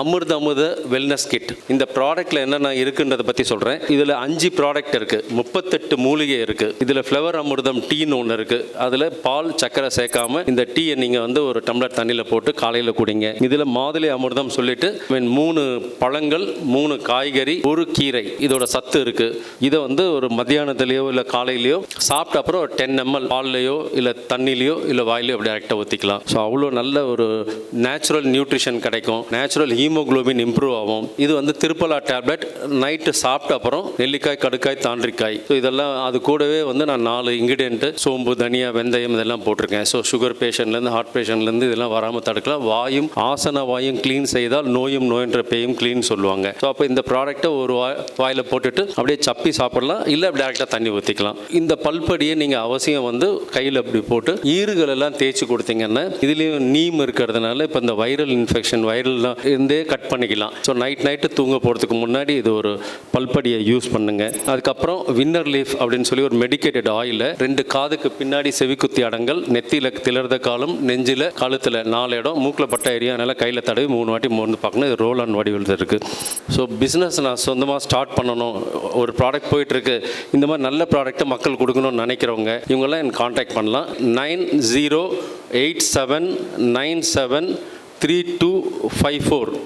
அமிர்த அமுத wellness kit இந்த ப்ராடக்ட்ல என்னென்ன இருக்குன்றதை பற்றி சொல்கிறேன் இதில் அஞ்சு ப்ராடக்ட் இருக்குது முப்பத்தெட்டு மூலிகை இருக்குது இதில் ஃப்ளவர் அமிர்தம் டீன்னு ஒன்று இருக்குது அதில் பால் சக்கரை சேர்க்காம இந்த டீயை நீங்கள் வந்து ஒரு டம்ளர் தண்ணியில் போட்டு காலையில் குடிங்க. இதில் மாதுளை அமிர்தம் சொல்லிட்டு when மூணு பழங்கள் மூணு காய்கறி ஒரு கீரை இதோட சத்து இருக்குது இதை வந்து ஒரு மத்தியானத்துலேயோ இல்லை காலையிலையோ சாப்பிட்ட அப்புறம் ஒரு டென் எம்எல் பால்லையோ இல்லை தண்ணிலையோ இல்லை வாயிலையோ அப்படி டேரெக்டாக ஊற்றிக்கலாம் ஸோ அவ்வளோ நல்ல ஒரு நேச்சுரல் நியூட்ரிஷன் கிடைக்கும். நேச்சுரல் ஹீமோகுளோபின் இம்ப்ரூவ் ஆகும். இது வந்து திருப்பலா டேப்லெட் நைட்டு சாப்பிட்ட அப்புறம் நெல்லிக்காய் கடுக்காய் தாண்டிக்காய். ஸோ இதெல்லாம் அது கூடவே வந்து நான் நாலு இன்கிரியன்ட்டு சோம்பு தனியா வெந்தயம் இதெல்லாம் போட்டிருக்கேன். ஸோ சுகர் பேஷண்ட்லேருந்து ஹார்ட் பேஷண்ட்லேருந்து இதெல்லாம் வராமல் தடுக்கலாம். வாயும் ஆசன வாயும் க்ளீன் செய்தால் நோயும் நோயின்ற பேயும் க்ளீன் சொல்லுவாங்க. ஸோ அப்போ இந்த ப்ராடக்ட்டை ஒரு வாய் வாயில் போட்டுட்டு அப்படியே சப்பி சாப்பிடலாம். இல்லை டேரெக்டாக தண்ணி ஊற்றிக்கலாம் இந்த பல்படியை நீங்கள் அவசியம் வந்து கையில் அப்படி போட்டு ஈறுகள் எல்லாம் தேய்ச்சி கொடுத்தீங்கன்னா இதுலேயும் நீம் இருக்கிறதுனால இப்போ இந்த வைரல் இன்ஃபெக்ஷன் வைரல்லாம் இருந்து கட் பண்ணிக்கலாம். ஸோ நைட் நைட்டு தூங்க போகிறதுக்கு முன்னாடி இது ஒரு பல்படியை யூஸ் பண்ணுங்க. அதுக்கப்புறம் வின்னர் லீஃப் அப்படின்னு சொல்லி ஒரு மெடிக்கேட்டட் ஆயிலை ரெண்டு காதுக்கு பின்னாடி செவிக்குத்தி அடங்கல் நெத்தியில் திளர்த காலம் நெஞ்சில் கழுத்தில் நாலு இடம் மூக்கில் பட்ட ஏரியானால கையில் தடவி மூணு வாட்டி மூணு பார்க்கணும் இது ரோல் ஆன் வடிவில் இருக்குது ஸோ பிஸ்னஸ் நான் சொந்தமாக ஸ்டார்ட் பண்ணணும். ஒரு ப்ராடக்ட் போயிட்டுருக்கு. இந்த மாதிரி நல்ல ப்ராடக்ட்டை மக்கள் கொடுக்கணும்னு நினைக்கிறவங்க இவங்கெல்லாம் எனக்கு காண்டாக்ட் பண்ணலாம். Nine zero eight seven nine seven three two five four